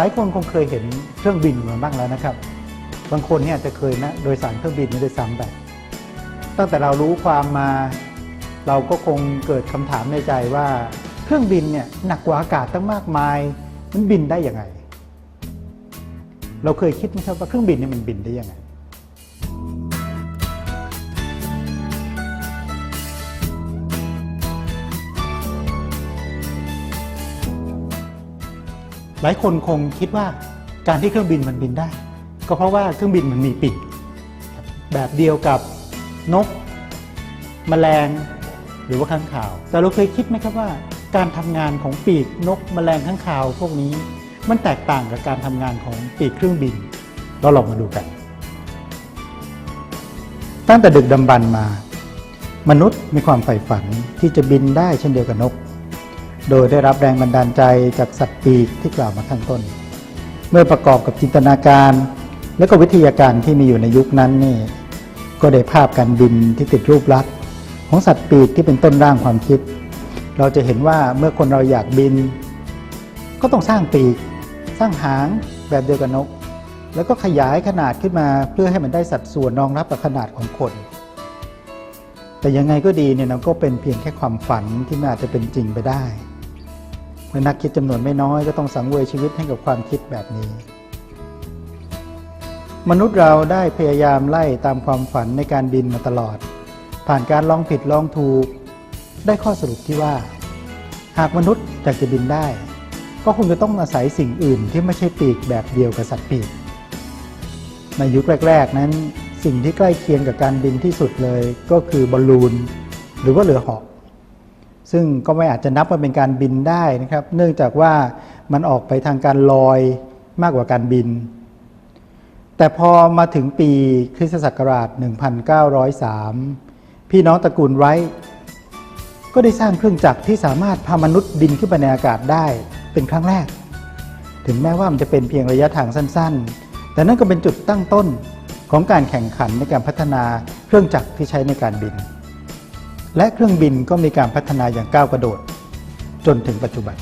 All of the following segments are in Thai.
หลายคนคงเคยเห็นเครื่องบินมาบ้างแล้วนะครับ บางคนเนี่ยอาจจะเคยนะโดยสารเครื่องบินไม่ได้ซ้ำแบบตั้งแต่เรารู้ความมา เราก็คงเกิดคำถามในใจว่า เครื่องบินเนี่ยหนักกว่าอากาศตั้งมากมาย มันบินได้ยังไง เราเคยคิดไหมครับว่าเครื่องบินเนี่ยมันบินได้ยังไง หลายคนคงคิดว่าการที่เครื่องบินมันบินได้ ก็เพราะว่าเครื่องบินมันมีปีกแบบเดียวกับนกแมลงหรือว่าข้างข่าว แต่เราเคยคิดไหมครับว่า การทำงานของปีกนกแมลงข้างข่าว พวกนี้มันแตกต่างกับการทำงานของปีกเครื่องบิน เราลองมาดูกัน ตั้งแต่ดึกดำบรรมา มนุษย์มีความใฝ่ฝันที่จะบินได้เช่นเดียวกับนก โดยได้รับแรงบันดาลใจจากสัตว์ปีกที่กล่าวมาข้างต้น เมื่อประกอบกับจินตนาการ และก็วิทยาการที่มีอยู่ในยุคนั้นนี่ก็ได้ภาพการบินที่ติดรูปลักษณ์ของสัตว์ปีกที่เป็นต้นร่างความคิด เราจะเห็นว่าเมื่อคนเราอยากบิน ก็ต้องสร้างปีก สร้างหางแบบเดียวกับนก แล้วก็ขยายขนาดขึ้นมาเพื่อให้มันได้สัดส่วนรองรับกับขนาดของคน แต่ยังไงก็ดีเนี่ยนะก็เป็นเพียงแค่ความฝันที่ไม่อาจจะเป็นจริงไปได้ เมื่อนักคิดจำนวนไม่น้อยก็ต้องสังเวยชีวิตให้กับความคิดแบบนี้ มนุษย์เราได้พยายามไล่ตามความฝันในการบินมาตลอด ผ่านการลองผิดลองถูก ได้ข้อสรุปที่ว่า หากมนุษย์อยากจะบินได้ ก็คงจะต้องอาศัยสิ่งอื่นที่ไม่ใช่ปีกแบบเดียวกับสัตว์ปีก ในยุคแรก ๆ นั้นสิ่งที่ใกล้เคียงกับการบินที่สุดเลยก็คือบอลลูน หรือว่าเรือเหาะ ซึ่งก็ไม่อาจจะนับว่าเป็นการบินได้นะครับ เนื่องจากว่ามันออกไปทางการลอยมากกว่าการบิน แต่พอมาถึงปีคริสตศักราช 1903 พี่น้องตระกูลไรท์ก็ได้สร้างเครื่องจักรที่สามารถพามนุษย์บินขึ้นไปในอากาศได้เป็นครั้งแรก ถึงแม้ว่ามันจะเป็นเพียงระยะทางสั้นๆ แต่นั่นก็เป็นจุดตั้งต้นของการแข่งขันในการพัฒนาเครื่องจักรที่ใช้ในการบิน และเครื่องบินก็มีการพัฒนาอย่างก้าวกระโดด จนถึงปัจจุบัน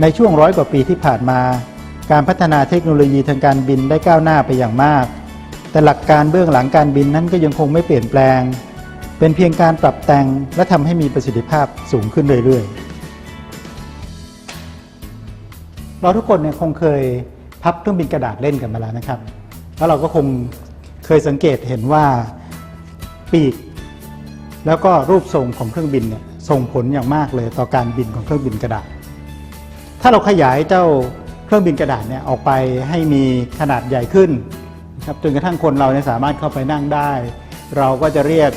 ในช่วงร้อยกว่าปีที่ผ่านมา การพัฒนาเทคโนโลยีทางการบินได้ก้าวหน้าไปอย่างมาก แต่หลักการเบื้องหลังการบินนั้นก็ยังคงไม่เปลี่ยนแปลง เป็นเพียงการปรับแต่งและทำให้มีประสิทธิภาพสูงขึ้นเรื่อยๆ เราทุกคนเนี่ยคงเคยพับเครื่องบินกระดาษเล่นกันมาแล้วนะครับ แล้วเราก็คงเคยสังเกตเห็นว่าปีก แล้วก็รูปทรงของเครื่องบินเนี่ยส่งผลอย่างมากเลยต่อการบินของเครื่องบินกระดาษ ถ้าเราขยายเจ้าเครื่องบินกระดาษเนี่ยออกไปให้มีขนาดใหญ่ขึ้นครับจนกระทั่งคนเราเนี่ยสามารถเข้าไปนั่งได้ เราก็จะเรียก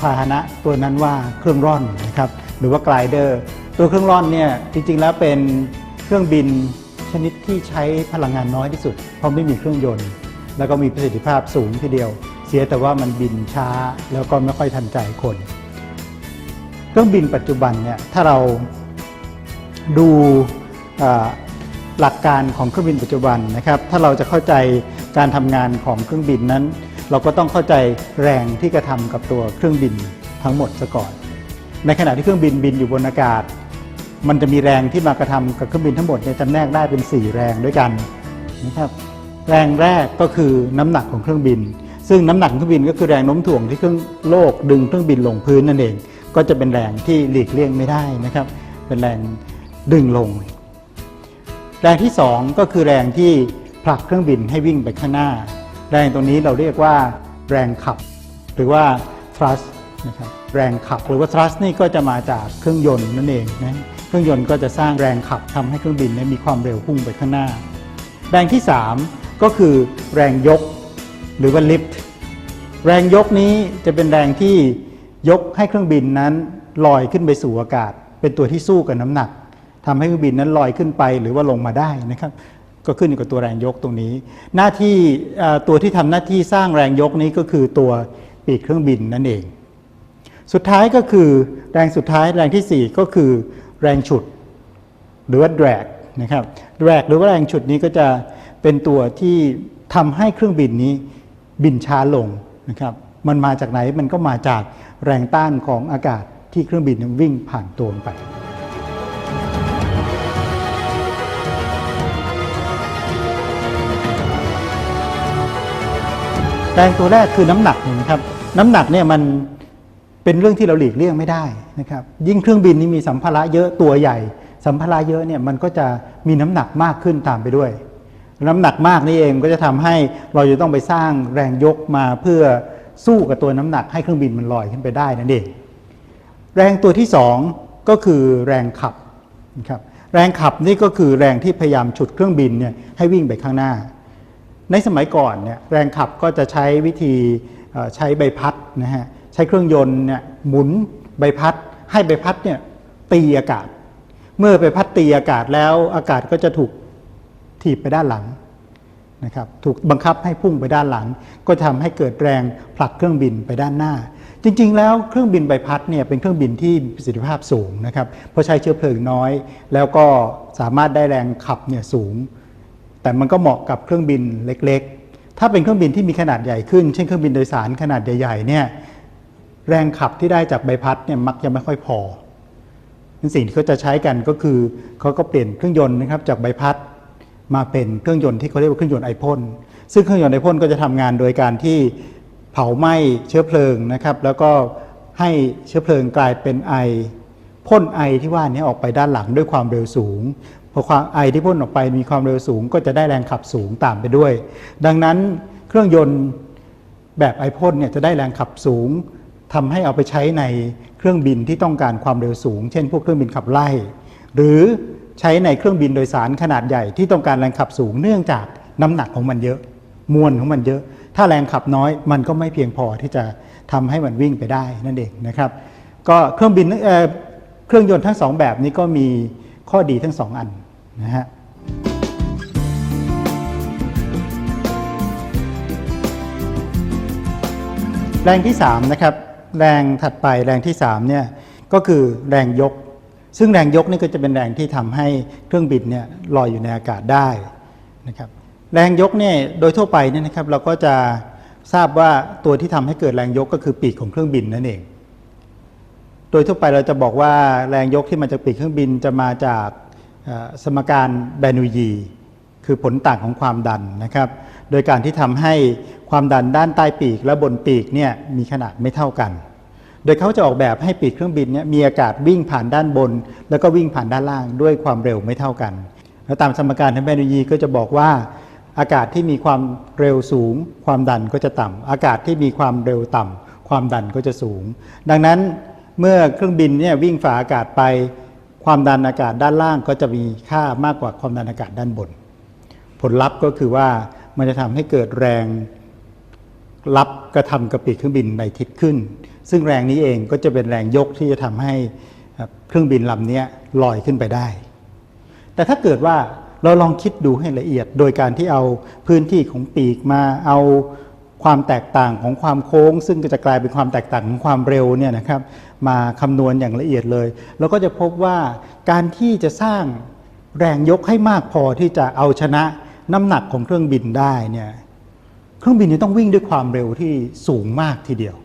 พาหนะตัวนั้นว่าเครื่องร่อนนะครับหรือว่าไกลเดอร์ตัวเครื่องร่อนเนี่ยจริงๆแล้วเป็นเครื่องบินชนิดที่ใช้พลังงานน้อยที่สุด เพราะไม่มีเครื่องยนต์ แล้วก็มีประสิทธิภาพสูงทีเดียว เสียแต่ว่ามันบินช้าแล้วก็ไม่ค่อยทันใจคน เครื่องบินปัจจุบันเนี่ยถ้าเราดูหลักการของเครื่องบินปัจจุบันนะครับ ถ้าเราจะเข้าใจการทำงานของเครื่องบินนั้น เราก็ต้องเข้าใจแรงที่กระทำกับตัวเครื่องบินทั้งหมดซะก่อน ในขณะที่เครื่องบินบินอยู่บนอากาศ มันจะมีแรงที่มากระทำกับเครื่องบินทั้งหมดเนี่ยจำแนกได้เป็น 4 แรงด้วยกันนะครับแรงแรกก็คือน้ำหนักของเครื่องบิน ซึ่งน้ำหนักของเครื่องบินก็คือแรงโน้มถ่วงที่เครื่องโลกดึงเครื่องบินลงพื้นนั่นเอง ก็จะเป็นแรงที่หลีกเลี่ยงไม่ได้นะครับ เป็นแรงดึงลง แรงที่ 2 ก็คือแรงที่ผลักเครื่องบินให้วิ่งไปข้างหน้า แรงตรงนี้เราเรียกว่าแรงขับ หรือว่า thrust นะครับแรงขับหรือว่า thrust นี่ก็จะมาจากเครื่องยนต์นั่นเองนะเครื่องยนต์ก็จะสร้างแรงขับทำให้เครื่องบินเนยมีความเร็วพุ่งไปข้างหน้า แรงที่ 3 ก็คือแรงยก หรือว่า lift แรงยกนี้จะเป็นแรงที่ยกให้เครื่องบินนั้นลอยขึ้นไปสู่อากาศ เป็นตัวที่สู้กับน้ำหนักทำให้เครื่องบินนั้นลอยขึ้นไปหรือว่าลงมาได้นะครับ ก็ขึ้นอยู่กับตัวแรงยกตรงนี้ หน้าที่ตัวที่ทำหน้าที่สร้างแรงยกนี้ก็คือตัวปีกเครื่องบินนั่นเอง สุดท้ายก็คือแรงสุดท้ายแรงทีสี่4 ก็คือแรงฉุด หรือว่า drag นะครับ drag หรือว่าแรงฉุดนี้ก็จะเป็นตัวที่ทำให้เครื่องบินนี้ บินช้าลงนะครับ มันมาจากไหนมันก็มาจากแรงต้านของอากาศที่เครื่องบินวิ่งผ่านตัวไปแรงตัวแรกคือน้ำหนักนะครับน้ำหนักเนี่ยมันเป็นเรื่องที่เราหลีกเลี่ยงไม่ได้นะครับ ยิ่งเครื่องบินนี่มีสัมภาระเยอะตัวใหญ่ สัมภาระเยอะเนี่ยมันก็จะมีน้ำหนักมากขึ้นตามไปด้วย น้ำหนักมากนี่เองก็จะทำให้เราจะต้องไปสร้างแรงยกมาเพื่อสู้กับตัวน้ำหนักให้เครื่องบินมันลอยขึ้นไปได้นั่นเองแรงตัวที่สองก็คือแรงขับนะครับแรงขับนี่ก็คือแรงที่พยายามฉุดเครื่องบินเนี่ยให้วิ่งไปข้างหน้า ในสมัยก่อนเนี่ยแรงขับก็จะใช้วิธีใช้ใบพัดนะฮะใช้เครื่องยนต์เนี่ยหมุนใบพัด ให้ใบพัดเนี่ยตีอากาศ เมื่อใบพัดตีอากาศแล้วอากาศก็จะถูก ถีบไปด้านหลังนะครับถูกบังคับให้พุ่งไปด้านหลัง ก็ทำให้เกิดแรงผลักเครื่องบินไปด้านหน้า จริง ๆ แล้วเครื่องบินใบพัดเนี่ยเป็นเครื่องบินที่ประสิทธิภาพสูงนะครับเพราะใช้เชื้อเพลิงน้อย แล้วก็สามารถได้แรงขับเนี่ยสูง แต่มันก็เหมาะกับเครื่องบินเล็ก ๆ ถ้าเป็นเครื่องบินที่มีขนาดใหญ่ขึ้น เช่นเครื่องบินโดยสารขนาดใหญ่ๆเนี่ยแรงขับที่ได้จากใบพัดเนี่ยมักจะไม่ค่อยพอสิ่งที่เขาจะใช้กันก็คือเขาก็เปลี่ยนเครื่องยนต์นะครับจากใบพัด มาเป็นเครื่องยนต์ที่เขาเรียกว่าเครื่องยนต์ไอพ่นซึ่งเครื่องยนต์ไอพ่นก็จะทำงานโดยการที่เผาไหม้เชื้อเพลิงนะครับ แล้วก็ให้เชื้อเพลิงกลายเป็นไอพ่นไอที่ว่านี้ออกไปด้านหลังด้วยความเร็วสูงพอความไอที่พ่นออกไปมีความเร็วสูง ก็จะได้แรงขับสูงตามไปด้วย ดังนั้นเครื่องยนต์แบบไอพ่นเนี่ยจะได้แรงขับสูงทำให้เอาไปใช้ในเครื่องบินที่ต้องการความเร็วสูง เช่น พวกเครื่องบินขับไล่ หรือ ใช้ในเครื่องบินโดยสารขนาดใหญ่ที่ต้องการแรงขับสูงเนื่องจากน้ำหนักของมันเยอะ มวลของมันเยอะ ถ้าแรงขับน้อยมันก็ไม่เพียงพอที่จะทำให้มันวิ่งไปได้นั่นเองนะครับก็เครื่องบินเเครื่องยนต์ทั้งสองแบบนี้ก็มีข้อดีทั้งสองอันนะฮะแรงที่3นะครับแรงถัดไปแรงที่3เนี่ยก็คือแรงยก ซึ่งแรงยกนี่ก็จะเป็นแรงที่ทำให้เครื่องบินเนี่ยลอยอยู่ในอากาศได้นะครับแรงยกเนี่ยโดยทั่วไปเนี่ยนะครับเราก็จะทราบว่าตัวที่ทำให้เกิดแรงยกก็คือปีกของเครื่องบินนั่นเอง โดยทั่วไปเราจะบอกว่าแรงยกที่มาจากปีกเครื่องบินจะมาจากสมการแบนูยีคือผลต่างของความดันนะครับ โดยการที่ทำให้ความดันด้านใต้ปีกและบนปีกเนี่ยมีขนาดไม่เท่ากัน ดยเขาจะออกแบบให้ปีกเครื่องบินเนี่ยมีอากาศวิ่งผ่านด้านบน แล้วก็วิ่งผ่านด้านล่างด้วยความเร็วไม่เท่ากัน แล้วตามสมการทางแบนูยีก็จะบอกว่าอากาศที่มีความเร็วสูง ความดันก็จะต่ำอากาศที่มีความเร็วต่ำความดันก็จะสูง ดังนั้นเมื่อเครื่องบินเนี่ยวิ่งฝ่าอากาศไป ความดันอากาศด้านล่างก็จะมีค่ามากกว่าความดันอากาศด้านบน ผลลัพธ์ก็คือว่ามันจะทำให้เกิดแรงรับกระทำกับปีกเครื่องบินในทิศขึ้น ซึ่งแรงนี้เองก็จะเป็นแรงยกที่จะทำให้เครื่องบินลำนี้ลอยขึ้นไปได้ แต่ถ้าเกิดว่าเราลองคิดดูให้ละเอียด โดยการที่เอาพื้นที่ของปีกมาเอาความแตกต่างของความโค้ง ซึ่งก็จะกลายเป็นความแตกต่างของความเร็วเนี่ยนะครับมาคำนวณอย่างละเอียดเลยเราก็จะพบว่าการที่จะสร้างแรงยกให้มากพอที่จะเอาชนะน้ำหนักของเครื่องบินได้เนี่ยเครื่องบินจะต้องวิ่งด้วยความเร็วที่สูงมากทีเดียว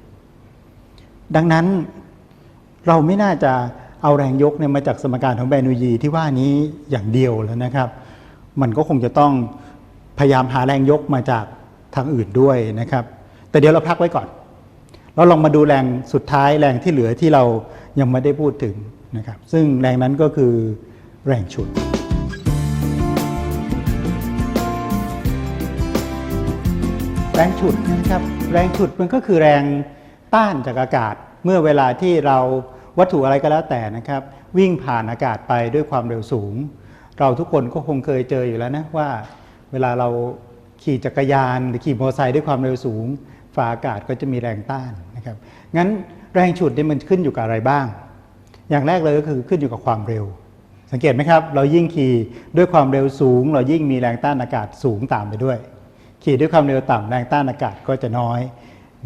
ดังนั้นเราไม่น่าจะเอาแรงยกเนี่ยมาจากสมการของแบนูยีที่ว่านี้อย่างเดียวแล้วนะครับ มันก็คงจะต้องพยายามหาแรงยกมาจากทางอื่นด้วยนะครับ แต่เดี๋ยวเราพักไว้ก่อน เราลองมาดูแรงสุดท้ายแรงที่เหลือที่เรายังไม่ได้พูดถึงนะครับ ซึ่งแรงนั้นก็คือแรงฉุดแรงฉุดนะครับ แรงฉุดมันก็คือแรง ต้านจากอากาศ เมื่อเวลาที่เราวัตถุอะไรก็แล้วแต่นะครับ วิ่งผ่านอากาศไปด้วยความเร็วสูง เราทุกคนก็คงเคยเจออยู่แล้วนะว่า เวลาเราขี่จักรยานหรือขี่มอเตอร์ไซค์ด้วยความเร็วสูงฝาอากาศก็จะมีแรงต้านนะครับงั้นแรงฉุดเนี่ยมันขึ้นอยู่กับอะไรบ้าง อย่างแรกเลยก็คือขึ้นอยู่กับความเร็ว สังเกตไหมครับ เรายิ่งขี่ด้วยความเร็วสูง เรายิ่งมีแรงต้านอากาศสูงตามไปด้วย ขี่ด้วยความเร็วต่ำแรงต้านอากาศก็จะน้อย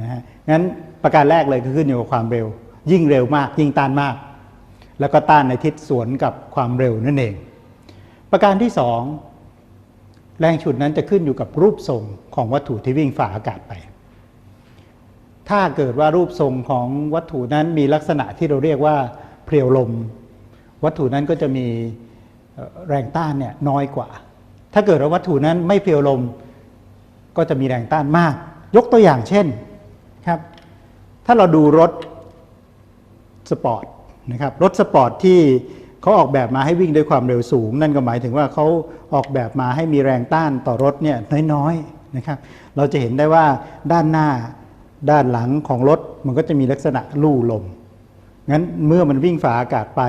นะฮะงั้น ประการแรกเลยคือขึ้นอยู่กับความเร็ว ยิ่งเร็วมากยิ่งต้านมาก แล้วก็ต้านในทิศสวนกับความเร็วนั่นเอง ประการที่สองแรงฉุดนั้นจะขึ้นอยู่กับรูปทรงของวัตถุที่วิ่งฝ่าอากาศไป ถ้าเกิดว่ารูปทรงของวัตถุนั้นมีลักษณะที่เราเรียกว่าเพรียวลม วัตถุนั้นก็จะมีแรงต้านเนี่ยน้อยกว่า ถ้าเกิดว่าวัตถุนั้นไม่เพรียวลมก็จะมีแรงต้านมาก ยกตัวอย่างเช่น ถ้าเราดูรถสปอร์ตนะครับรถสปอร์ตที่เขาออกแบบมาให้วิ่งด้วยความเร็วสูง นั่นก็หมายถึงว่าเขาออกแบบมาให้มีแรงต้านต่อรถเนี่ยน้อยๆนะครับเราจะเห็นได้ว่าด้านหน้าด้านหลังของรถมันก็จะมีลักษณะลู่ลมงั้นเมื่อมันวิ่งฝ่าอากาศไป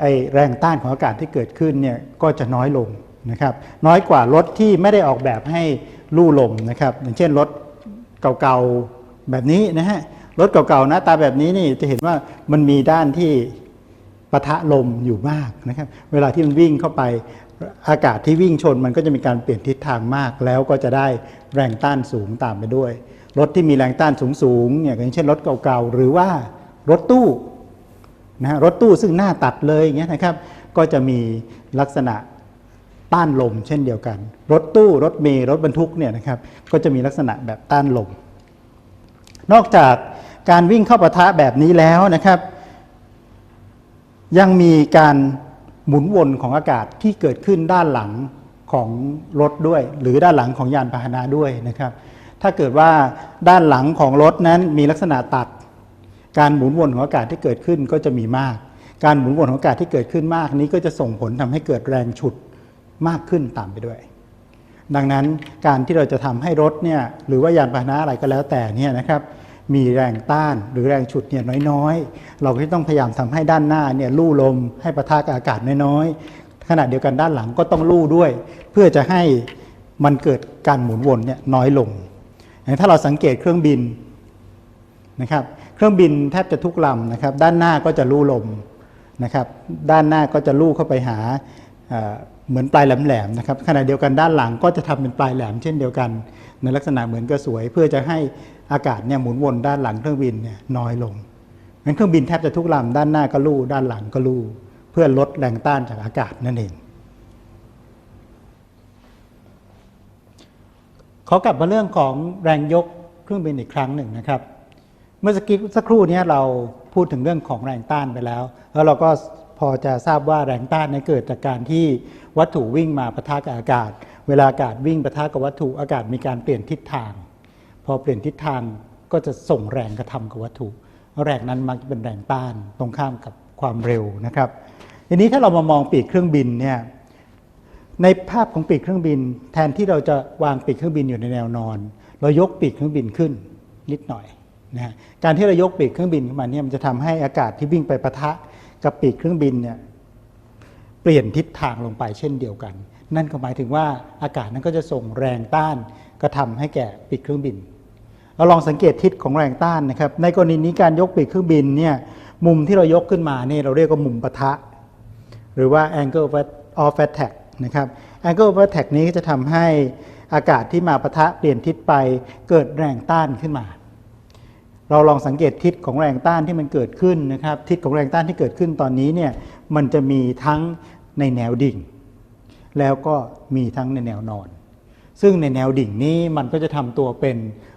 ไอแรงต้านของอากาศที่เกิดขึ้นเนี่ยก็จะน้อยลงนะครับน้อยกว่ารถที่ไม่ได้ออกแบบให้ลู่ลมนะครับอย่างเช่นรถเก่าๆ แบบนี้นะฮะรถเก่าๆหน้าตาแบบนี้นี่จะเห็นว่ามันมีด้านที่ปะทะลมอยู่มากนะครับ เวลาที่มันวิ่งเข้าไปอากาศที่วิ่งชนมันก็จะมีการเปลี่ยนทิศทางมาก แล้วก็จะได้แรงต้านสูงตามไปด้วย รถที่มีแรงต้านสูงๆอย่างเช่นรถเก่าๆหรือว่ารถตู้นะฮะรถตู้ซึ่งหน้าตัดเลยอย่างเงี้ยนะครับ ก็จะมีลักษณะต้านลมเช่นเดียวกัน รถตู้รถเมล์รถบรรทุกเนี่ยนะครับก็จะมีลักษณะแบบต้านลม นอกจากการวิ่งเข้าปะทะแบบนี้แล้วนะครับ ยังมีการหมุนวนของอากาศที่เกิดขึ้นด้านหลังของรถด้วย หรือด้านหลังของยานพาหนะด้วยนะครับ ถ้าเกิดว่าด้านหลังของรถนั้นมีลักษณะตัด การหมุนวนของอากาศที่เกิดขึ้นก็จะมีมาก การหมุนวนของอากาศที่เกิดขึ้นมากนี้ก็จะส่งผลทำให้เกิดแรงฉุดมากขึ้นตามไปด้วย ดังนั้นการที่เราจะทำให้รถเนี่ยหรือว่ายานพาหนะอะไรก็แล้วแต่เนี่ยนะครับมีแรงต้านหรือแรงฉุดเนี่ยน้อยๆ เราก็ต้องพยายามทำให้ด้านหน้าเนี่ยลู่ลมให้ประทะกับอากาศน้อยๆ ขณะเดียวกันด้านหลังก็ต้องลู่ด้วย เพื่อจะให้มันเกิดการหมุนวนเนี่ยน้อยลง อย่างถ้าเราสังเกตเครื่องบินนะครับเครื่องบินแทบจะทุกลำนะครับด้านหน้าก็จะลู่ลมนะครับด้านหน้าก็จะลู่เข้าไปหา เหมือนปลายแหลมๆนะครับขณะเดียวกันด้านหลังก็จะทำเป็นปลายแหลมเช่นเดียวกัน ในลักษณะเหมือนกระสวย เพื่อจะให้อากาศเนี่ยหมุนวนด้านหลังเครื่องบินเนี่ยน้อยลงงั้นเครื่องบินแทบจะทุกลำด้านหน้าก็ลู่ด้านหลังก็ลู่เพื่อลดแรงต้านจากอากาศนั่นเองขอกลับมาเรื่องของแรงยกเครื่องบินอีกครั้งหนึ่งนะครับ เมื่อสักสักครู่นี้เราพูดถึงเรื่องของแรงต้านไปแล้ว แล้วเราก็ พอจะทราบว่าแรงต้านนั้นเกิดจากการที่วัตถุวิ่งมาปะทะกับอากาศ เวลาอากาศวิ่งปะทะกับวัตถุอากาศมีการเปลี่ยนทิศทาง พอเปลี่ยนทิศทางก็จะส่งแรงกระทำกับวัตถุ แรงนั้นมักจะเป็นแรงต้านตรงข้ามกับความเร็วนะครับ ทีนี้ถ้าเรามามองปีกเครื่องบินเนี่ยในภาพของปีกเครื่องบิน แทนที่เราจะวางปีกเครื่องบินอยู่ในแนวนอน เรายกปีกเครื่องบินขึ้นนิดหน่อยนะฮะการที่เรายกปีกเครื่องบินขึ้นมาเนี่ยมันจะทำให้อากาศที่วิ่งไปปะทะ กับปีกเครื่องบินเนี่ยเปลี่ยนทิศทางลงไปเช่นเดียวกัน นั่นก็หมายถึงว่าอากาศนั้นก็จะส่งแรงต้านกระทำให้แก่ปีกเครื่องบินเราลองสังเกตทิศของแรงต้านนะครับ ในกรณีนี้การยกปีกเครื่องบินเนี่ยมุมที่เรายกขึ้นมาเนี่ยเราเรียกว่ามุมปะทะ หรือว่า angle of attack นะครับ angle of attack นี้ก็จะทำให้อากาศที่มาปะทะเปลี่ยนทิศไปเกิดแรงต้านขึ้นมา เราลองสังเกตทิศของแรงต้านที่มันเกิดขึ้นนะครับ ทิศของแรงต้านที่เกิดขึ้นตอนนี้เนี่ยมันจะมีทั้งในแนวดิ่ง แล้วก็มีทั้งในแนวนอน ซึ่งในแนวดิ่งนี้มันก็จะทำตัวเป็น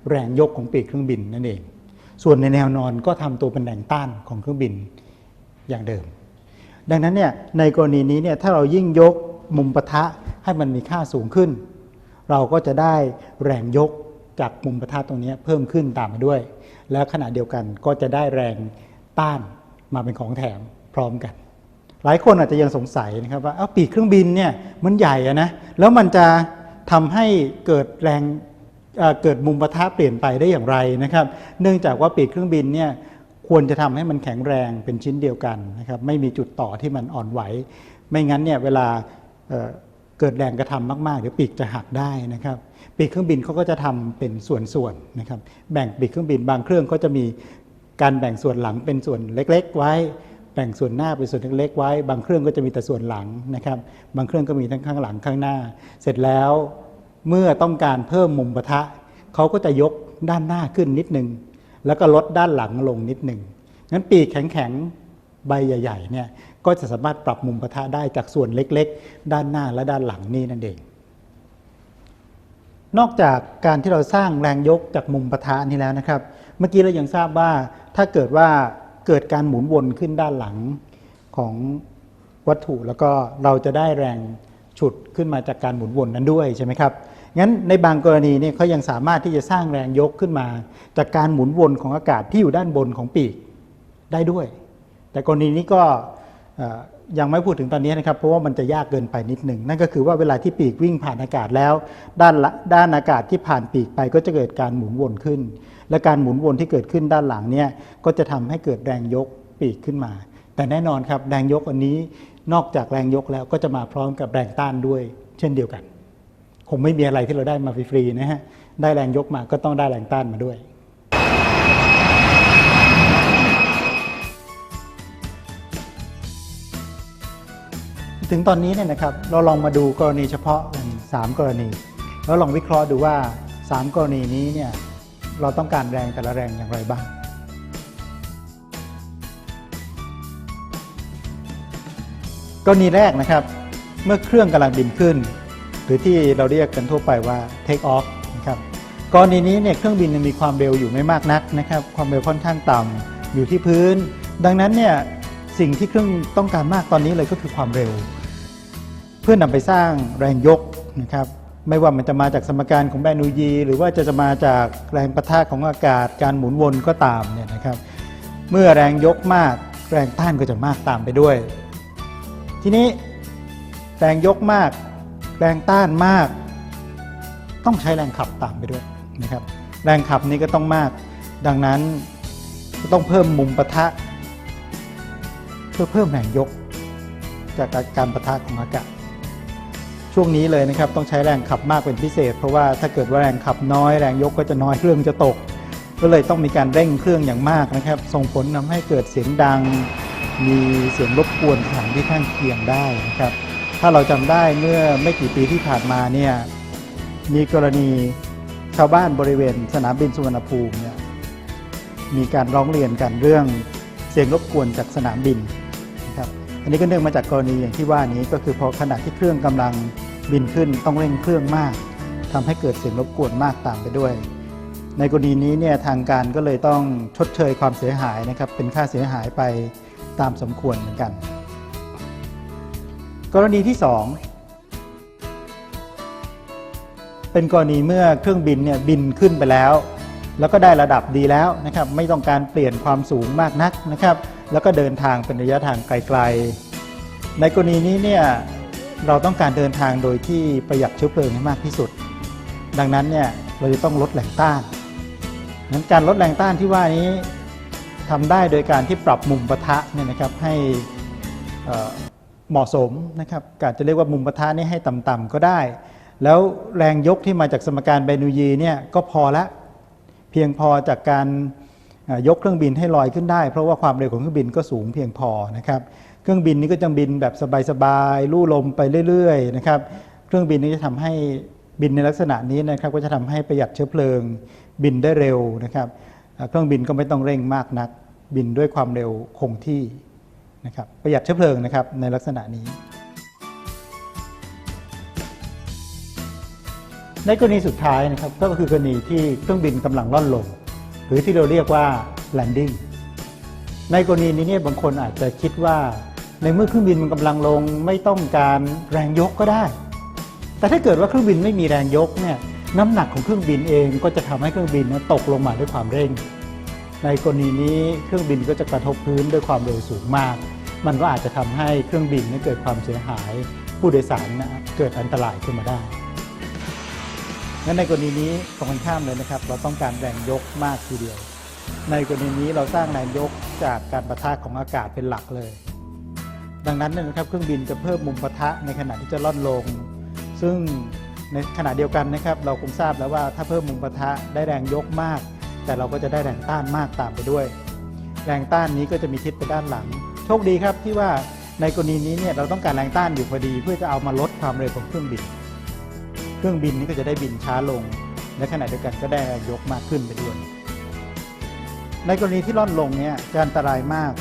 แรงยกของปีกเครื่องบินนั่นเอง ส่วนในแนวนอนก็ทำตัวเป็นแรงต้านของเครื่องบินอย่างเดิม ดังนั้นเนี่ยในกรณีนี้เนี่ยถ้าเรายิ่งยกมุมปะทะให้มันมีค่าสูงขึ้น เราก็จะได้แรงยก จากมุมปะทะตรงนี้เพิ่มขึ้นตามมาด้วย แล้วขณะเดียวกันก็จะได้แรงต้านมาเป็นของแถมพร้อมกัน หลายคนอาจจะยังสงสัยนะครับว่าเอาปีกเครื่องบินเนี่ยมันใหญ่อะนะแล้วมันจะทำให้เกิดแรงเเกิดมุมปะทะเปลี่ยนไปได้อย่างไรนะครับ เนื่องจากว่าปีกเครื่องบินเนี่ยควรจะทำให้มันแข็งแรงเป็นชิ้นเดียวกันนะครับไม่มีจุดต่อที่มันอ่อนไหว ไม่งั้นเนี่ยเวลา เกิดแรงกระทำมากๆเดี๋ยวปีกจะหักได้นะครับปีกเครื่องบินเขาก็จะทำเป็นส่วนๆนะครับแบ่งปีกเครื่องบินบางเครื่องก็จะมีการแบ่งส่วนหลังเป็นส่วนเล็ก ๆ ไว้ แบ่งส่วนหน้าเป็นส่วนเล็ก ๆ ไว้ บางเครื่องก็จะมีแต่ส่วนหลังนะครับ บางเครื่องก็มีทั้งข้างหลังข้างหน้า เสร็จแล้วเมื่อต้องการเพิ่มมุมปะทะเขาก็จะยกด้านหน้าขึ้นนิดนึงแล้วก็ลดด้านหลังลงนิดหนึ่งงั้นปีกแข็งๆใบใหญ่ๆเนี่ย ก็จะสามารถปรับมุมปะทะได้จากส่วนเล็กๆ ด้านหน้าและด้านหลังนี่นั่นเอง นอกจากการที่เราสร้างแรงยกจากมุมปะทะนี้แล้วนะครับ เมื่อกี้เรายังทราบว่าถ้าเกิดว่าเกิดการหมุนวนขึ้นด้านหลังของวัตถุแล้วก็เราจะได้แรงฉุดขึ้นมาจากการหมุนวนนั้นด้วยใช่ไหมครับ งั้นในบางกรณีเนี่ยเขายังสามารถที่จะสร้างแรงยกขึ้นมา จากการหมุนวนของอากาศที่อยู่ด้านบนของปีกได้ด้วย แต่กรณีนี้ก็ ยังไม่พูดถึงตอนนี้นะครับเพราะว่ามันจะยากเกินไปนิดหนึ่งนั่นก็คือว่าเวลาที่ปีกวิ่งผ่านอากาศแล้ว ด้านด้านอากาศที่ผ่านปีกไปก็จะเกิดการหมุนวนขึ้น และการหมุนวนที่เกิดขึ้นด้านหลังเนี่ยก็จะทำให้เกิดแรงยกปีกขึ้นมา แต่แน่นอนครับแรงยกอันนี้นอกจากแรงยกแล้วก็จะมาพร้อมกับแรงต้านด้วย เช่นเดียวกัน คงไม่มีอะไรที่เราได้มาฟรีๆนะฮะได้แรงยกมาก็ต้องได้แรงต้านมาด้วย ถึงตอนนี้เนี่ยนะครับเราลองมาดูกรณีเฉพาะกัน3กรณี แล้วลองวิเคราะห์ดูว่า 3 กรณีนี้เนี่ยเราต้องการแรงแต่ละแรงอย่างไรบ้างกรณีแรกนะครับ เมื่อเครื่องกำลังบินขึ้น หรือที่เราเรียกกันทั่วไปว่า take off นะครับกรณีนี้เนี่ยเครื่องบินมีความเร็วอยู่ไม่มากนักนะครับ ความเร็วค่อนข้างต่ำอยู่ที่พื้น ดังนั้นเนี่ยสิ่งที่เครื่องต้องการมากตอนนี้เลยก็คือความเร็ว เพื่อนำไปสร้างแรงยกนะครับไม่ว่ามันจะมาจากสมการของแบนูยี หรือว่าจะจะมาจากแรงประทะของอากาศการหมุนวนก็ตามเนี่ยนะครับเมื่อแรงยกมากแรงต้านก็จะมากตามไปด้วย ทีนี้แรงยกมากแรงต้านมาก ต้องใช้แรงขับตามไปด้วยนะครับแรงขับนี้ก็ต้องมาก ดังนั้นก็ต้องเพิ่มมุมปะทะ เพื่อเพิ่มแรงยกจากการปะทะของอากาศ ช่วงนี้เลยนะครับต้องใช้แรงขับมากเป็นพิเศษ เพราะว่าถ้าเกิดว่าแรงขับน้อยแรงยกก็จะน้อยเครื่องจะตก ก็เลยต้องมีการเร่งเครื่องอย่างมากนะครับ ส่งผลทำให้เกิดเสียงดัง มีเสียงรบกวนสถานที่ข้างเคียงได้นะครับ ถ้าเราจำได้เมื่อไม่กี่ปีที่ผ่านมาเนี่ยมีกรณีชาวบ้านบริเวณสนามบินสุวรรณภูมิเนี่ยมีการร้องเรียนกันเรื่องเสียงรบกวนจากสนามบินนะครับอันนี้ก็เนื่องมาจากกรณีอย่างที่ว่านี้ก็คือพอขณะที่เครื่องกำลัง บินขึ้นต้องเร่งเครื่องมากทำให้เกิดเสียงรบกวนมากตามไปด้วย ในกรณีนี้เนี่ยทางการก็เลยต้องชดเชยความเสียหายนะครับเป็นค่าเสียหายไปตามสมควรเหมือนกัน กรณีที่ 2 เป็นกรณีเมื่อเครื่องบินเนี่ยบินขึ้นไปแล้ว แล้วก็ได้ระดับดีแล้วนะครับไม่ต้องการเปลี่ยนความสูงมากนักนะครับ แล้วก็เดินทางเป็นระยะทางไกลๆ ในกรณีนี้เนี่ย เราต้องการเดินทางโดยที่ประหยัดเชื้อเพลิงให้มากที่สุด ดังนั้นเนี่ยเราจะต้องลดแรงต้านงั้นการลดแรงต้านที่ว่านี้ทำได้โดยการที่ปรับมุมปะทะเนี่ยนะครับให้เหมาะสมนะครับการจะเรียกว่ามุมปะทะนี่ให้ต่ำๆก็ได้ แล้วแรงยกที่มาจากสมการเบนูยีเนี่ยก็พอละเพียงพอจากการยกเครื่องบินให้ลอยขึ้นได้ เพราะว่าความเร็วของเครื่องบินก็สูงเพียงพอนะครับ เครื่องบินนี้ก็จะบินแบบสบายๆลู่ลมไปเรื่อยๆนะครับ เครื่องบินนี้จะทำให้บินในลักษณะนี้นะครับ ก็จะทำให้ประหยัดเชื้อเพลิง บินได้เร็วนะครับ เครื่องบินก็ไม่ต้องเร่งมากนัก บินด้วยความเร็วคงที่นะครับประหยัดเชื้อเพลิงนะครับในลักษณะนี้ ในกรณีสุดท้ายนะครับก็คือกรณีที่เครื่องบินกำลังล่อนลง หรือที่เราเรียกว่า landing ในกรณีนี้เนี่ยบางคนอาจจะคิดว่า ในเมื่อเครื่องบินมันกำลังลงไม่ต้องการแรงยกก็ได้ แต่ถ้าเกิดว่าเครื่องบินไม่มีแรงยกเนี่ยน้ำหนักของเครื่องบินเองก็จะทำให้เครื่องบินนั้นตกลงมาด้วยความเร่ง ในกรณีนี้เครื่องบินก็จะกระทบพื้นด้วยความเร็วสูงมาก มันก็อาจจะทำให้เครื่องบินนั้นเกิดความเสียหาย ผู้โดยสารนะเกิดอันตรายขึ้นมาได้งั้นในกรณีนี้ตรงกันข้ามเลยนะครับ เราต้องการแรงยกมากทีเดียว ในกรณีนี้เราสร้างแรงยกจากการประทะของอากาศเป็นหลักเลย ดังนั้นเนยนะครับเครื่องบินจะเพิ่มมุมปะทะในขณะที่จะล่อนลง ซึ่งในขณะเดียวกันนะครับ เราคงทราบแล้วว่าถ้าเพิ่มมุมปะทะได้แรงยกมาก แต่เราก็จะได้แรงต้านมากตามไปด้วย แรงต้านนี้ก็จะมีทิศไปด้านหลัง โชคดีครับที่ว่าในกรณีนี้เนี่ยเราต้องการแรงต้านอยู่พอดี เพื่อจะเอามาลดความเร็วของเครื่องบิน เครื่องบินนี้ก็จะได้บินช้าลงและขณะเดียวกันก็ได้แรงยกมากขึ้นไปด้วยในกรณีที่ล่อนลงเนี่ยจะอันตรายมาก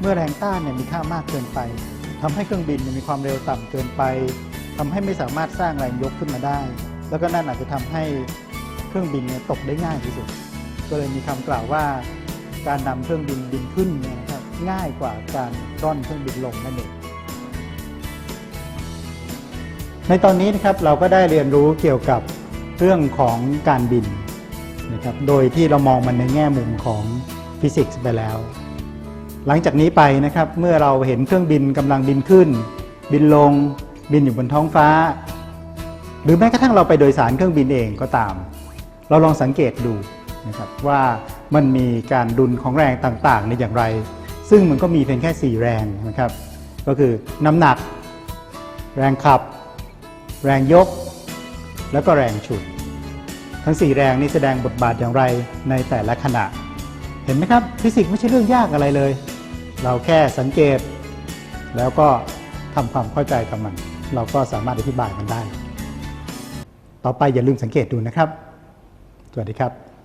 เมื่อแรงต้านเนี่ยมีค่ามากเกินไปทำให้เครื่องบินมีความเร็วต่ำเกินไปทำให้ไม่สามารถสร้างแรงยกขึ้นมาได้ แล้วก็นั่นอาจจะทำให้เครื่องบินเนี่ยตกได้ง่ายที่สุด ก็เลยมีคำกล่าวว่า การนำเครื่องบินบินขึ้นเนี่ยครับง่ายกว่าการร่อนเครื่องบินลงนั่นเองในตอนนี้นะครับเราก็ได้เรียนรู้เกี่ยวกับเรื่องของการบินนะครับโดยที่เรามองมันในแง่มุมของฟิสิกส์ไปแล้ว หลังจากนี้ไปนะครับเมื่อเราเห็นเครื่องบินกำลังบินขึ้น บินลง บินอยู่บนท้องฟ้า หรือแม้กระทั่งเราไปโดยสารเครื่องบินเองก็ตาม เราลองสังเกตดูนะครับว่ามันมีการดุลของแรงต่างๆในอย่างไร ซึ่งมันก็มีเพียงแค่ 4 แรงนะครับ ก็คือน้ำหนัก แรงขับ แรงยก แล้วก็แรงฉุด ทั้ง 4 แรงนี้แสดงบทบาทอย่างไรในแต่ละขณะ เห็นไหมครับฟิสิกส์ไม่ใช่เรื่องยากอะไรเลย เราแค่สังเกต แล้วก็ทำความเข้าใจกับมัน เราก็สามารถอธิบายมันได้ ต่อไปอย่าลืมสังเกตดูนะครับ สวัสดีครับ